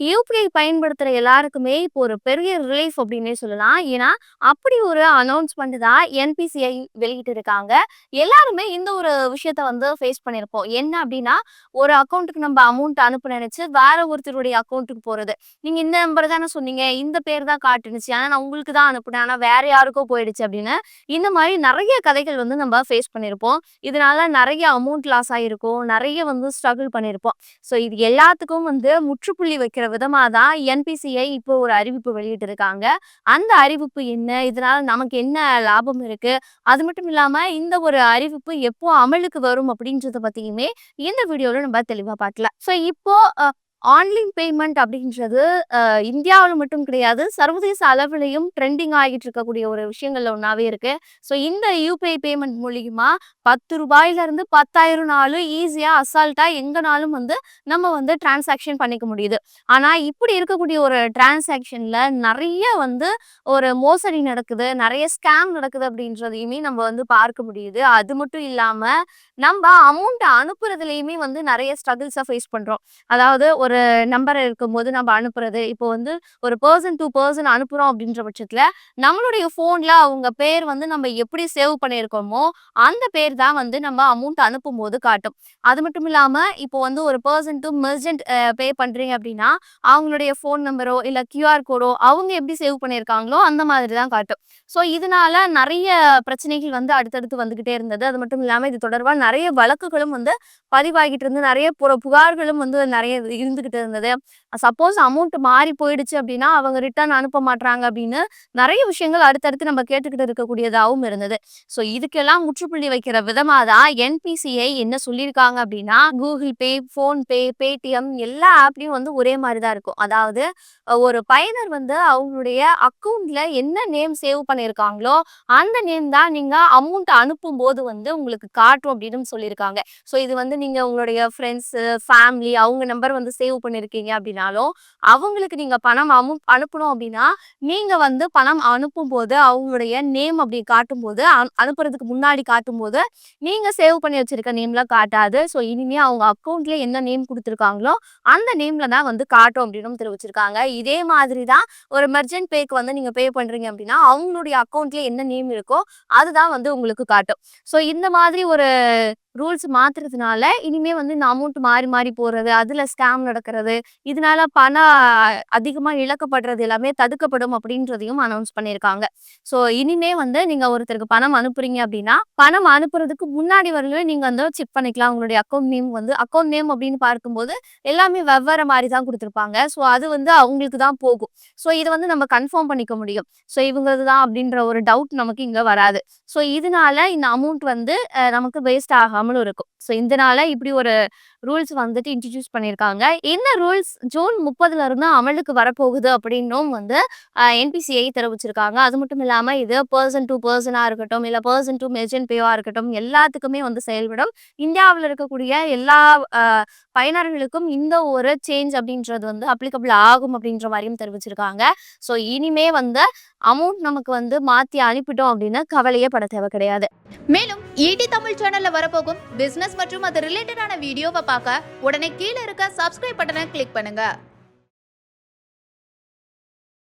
UPI பயன்படுத்துகிற எல்லாருக்குமே இப்போ ஒரு பெரிய ரிலீஃப் அப்படின்னே சொல்லலாம். ஏன்னா, அப்படி ஒரு அனௌன்ஸ்மெண்ட் தான் என்பிசிஐ வெளியிட்டு இருக்காங்க எல்லாருமே இந்த ஒரு விஷயத்த வந்து ஃபேஸ் பண்ணியிருப்போம். என்ன அப்படின்னா, ஒரு அக்கௌண்ட்டுக்கு நம்ம அமௌண்ட் அனுப்ப நினைச்சு வேற ஒருத்தருடைய அக்கௌண்ட்டுக்கு போறது. நீங்க இந்த நம்பர் தானே சொன்னீங்க, இந்த பேர் தான் காட்டுனுச்சு. ஆனால் நான் உங்களுக்கு தான் அனுப்புனேன். ஆனால் வேற யாருக்கோ போயிடுச்சு அப்படின்னு, இந்த மாதிரி நிறைய கதைகள் வந்து நம்ம ஃபேஸ் பண்ணியிருப்போம். இதனால நிறைய அமௌண்ட் லாஸ் ஆகிருக்கும் நிறைய வந்து ஸ்ட்ரகிள் பண்ணியிருப்போம். ஸோ இது எல்லாத்துக்கும் வந்து முற்றுப்புள்ளி வைக்கிற விதமா தான் என்பிசிஐ இப்போ ஒரு அறிவிப்பு வெளியிட்டிருக்காங்க. அந்த அறிவிப்பு என்ன? இதனால நமக்கு என்ன லாபம் இருக்கு? அது மட்டும் இல்லாம இந்த ஒரு அறிவிப்பு எப்போ அமலுக்கு வரும் அப்படின்றத பத்தியுமே இந்த வீடியோல நம்ம தெளிவா பார்க்கலாம். ஸோ இப்போ ஆன்லைன் பேமெண்ட் அப்படின்றது இந்தியாவில் மட்டும் கிடையாது. சர்வதேச அளவிலையும் ட்ரெண்டிங் ஆகிட்டு இருக்கக்கூடிய ஒரு விஷயங்கள்ல ஒன்றாவே இருக்கு. ஸோ இந்த யூபிஐ பேமெண்ட் மூலியமா பத்து 10லிருந்து 10,000 நாளும் ஈஸியா அசால்ட்டா எங்கனாலும் வந்து நம்ம வந்து டிரான்சாக்ஷன் பண்ணிக்க முடியுது. ஆனா இப்படி இருக்கக்கூடிய ஒரு டிரான்சாக்ஷன்ல நிறைய வந்து ஒரு மோசடி நடக்குது. நிறைய ஸ்கேம் நடக்குது அப்படின்றதையுமே நம்ம வந்து பார்க்க முடியுது. அது மட்டும் இல்லாம நம்ம அமௌண்ட் அனுப்புறதுலயுமே வந்து நிறைய ஸ்ட்ரகிள்ஸ ஃபேஸ் பண்றோம். அதாவது ஒரு ஒரு நம்பர் இருக்கும்போது நம்ம அனுப்புறது. இப்போ வந்து ஒரு பர்சன் டூ பர்சன் அனுப்புறோம் அப்படின்ற பட்சத்துல, நம்மளுடைய ஃபோன்ல அவங்க பேர் வந்து நம்ம எப்படி சேவ் பண்ணியிருக்கோமோ, அந்த பேர் தான் வந்து நம்ம அமௌண்ட் அனுப்பும்போது காட்டும். அது மட்டும் இல்லாம இப்போ வந்து ஒரு பர்சன் டூ மெர்ஜென்ட் பே பண்றீங்க அப்படின்னா, அவங்களுடைய ஃபோன் நம்பரோ, இல்ல கியூஆர் கோடோ அவங்க எப்படி சேவ் பண்ணியிருக்காங்களோ, அந்த மாதிரி தான் காட்டும். ஸோ இதனால நிறைய பிரச்சனைகள் வந்து அடுத்தடுத்து வந்துகிட்டே இருந்தது. அது மட்டும் இல்லாம இது தொடர்பாக நிறைய வழக்குகளும் வந்து பதிவாகிட்டு இருந்து, நிறைய புற புகார்களும் வந்து நிறைய இருந்து இருந்துகிட்டு இருந்தது. சப்போஸ் அமௌண்ட் மாறி போயிடுச்சு அப்படின்னா, அவங்க ரிட்டர்ன் அனுப்ப மாட்டாங்க அப்படின்னு நிறைய விஷயங்கள் அடுத்தடுத்து நம்ம கேட்டுக்கிட்டு இருக்கக்கூடியதாகவும் இருந்தது. ஸோ இதுக்கெல்லாம் முற்றுப்புள்ளி வைக்கிற விதமா தான் என்பிசிஐ என்ன சொல்லியிருக்காங்க அப்படின்னா, கூகுள் பே, ஃபோன்பே, பேடிஎம் எல்லா ஆப்லையும் வந்து ஒரே மாதிரி தான் இருக்கும். அதாவது ஒரு பயனர் வந்து அவங்களுடைய அக்கவுண்ட்ல என்ன நேம் சேவ் பண்ணியிருக்காங்களோ, அந்த நேம் தான் நீங்க அமௌண்ட் அனுப்பும் போது வந்து உங்களுக்கு காட்டும் அப்படின்னு சொல்லியிருக்காங்க. ஸோ இது வந்து நீங்க உங்களுடைய ஃப்ரெண்ட்ஸு, ஃபேமிலி அவங்க நம்பர் வந்து சேவ் சேவ் பண்ணியிருக்கீங்க அப்படின்னாலும், அவங்களுக்கு நீங்க பணம் அமு அனுப்பணும் அப்படின்னா, நீங்க வந்து பணம் அனுப்பும்போது அவங்களுடைய நேம் அப்படி காட்டும்போது, போது அனுப்புறதுக்கு முன்னாடி காட்டும்போது, நீங்க சேவ் பண்ணி வச்சிருக்க நேம்லாம் காட்டாது. ஸோ இனிமே அவங்க அக்கௌண்ட்ல என்ன நேம் கொடுத்துருக்காங்களோ அந்த நேம்ல தான் வந்து காட்டும் அப்படின்னும் தெரிவிச்சிருக்காங்க. இதே மாதிரி தான் ஒரு மெர்ச்சன்ட் பேக்கு வந்து நீங்க பே பண்றீங்க அப்படின்னா, அவங்களுடைய அக்கௌண்ட்ல என்ன நேம் இருக்கோ, அதுதான் வந்து உங்களுக்கு காட்டும். ஸோ இந்த மாதிரி ஒரு ரூல்ஸ் மாத்துறதுனால, இனிமே வந்து இந்த அமௌண்ட் மாறி மாறி போறது, அதுல ஸ்கேம் நடக்கிறது, இதனால பணம் அதிகமா இழக்கப்படுறது எல்லாமே தடுக்கப்படும் அப்படின்றதையும் அனௌன்ஸ் பண்ணியிருக்காங்க. ஸோ இனிமே வந்து நீங்க ஒருத்தருக்கு பணம் அனுப்புறீங்க அப்படின்னா, பணம் அனுப்புறதுக்கு முன்னாடி வரையிலும் நீங்க வந்து செக் பண்ணிக்கலாம். உங்களுடைய அக்கௌண்ட் நேம் வந்து அக்கௌண்ட் நேம் அப்படின்னு பார்க்கும்போது, எல்லாமே வெவ்வேறு மாதிரி தான் கொடுத்துருப்பாங்க ஸோ அது வந்து அவங்களுக்கு தான் போகும். ஸோ இதை வந்து நம்ம கன்ஃபார்ம் பண்ணிக்க முடியும். ஸோ இவங்களது தான் அப்படின்ற ஒரு டவுட் நமக்கு இங்க வராது. ஸோ இதனால இந்த அமௌண்ட் வந்து நமக்கு வேஸ்ட் ஆகாமலும் இருக்கும். ஸோ இதனால இப்படி ஒரு ரூல்ஸ் வந்துட்டு இன்ட்ரடியூஸ் பண்ணியிருக்காங்க. என்ன ரூல்ஸ் ஜூன் 30லிருந்து அமலுக்கு வரப்போகுது அப்படின்னும் வந்து என்பிசிஐ தெரிவிச்சிருக்காங்க. அது மட்டும் இல்லாம இது பர்சன் டூ பர்சனாக இருக்கட்டும், இல்ல பர்சன் டூ மெஜன் பேவா இருக்கட்டும், எல்லாத்துக்குமே வந்து செயல்படும். இந்தியாவில் இருக்கக்கூடிய எல்லா பயனர்களுக்கும் இந்த ஒரு சேஞ்ச் அப்படின்றது வந்து அப்ளிகபிள் ஆகும் அப்படின்ற மாதிரியும் தெரிவிச்சிருக்காங்க. ஸோ இனிமே வந்து அமௌண்ட் நமக்கு வந்து மாத்தி அனுப்பிட்டோம் அப்படின்னு கவலையே பட தேவை கிடையாது. மேலும் ஈடி தமிழ் சேனல்ல வரப்போகும் பிசினஸ் மற்றும் அது ரிலேட்டடான வீடியோவை பார்க்க உடனே கீழே இருக்க சப்ஸ்கிரைப் பட்டனை கிளிக் பண்ணுங்க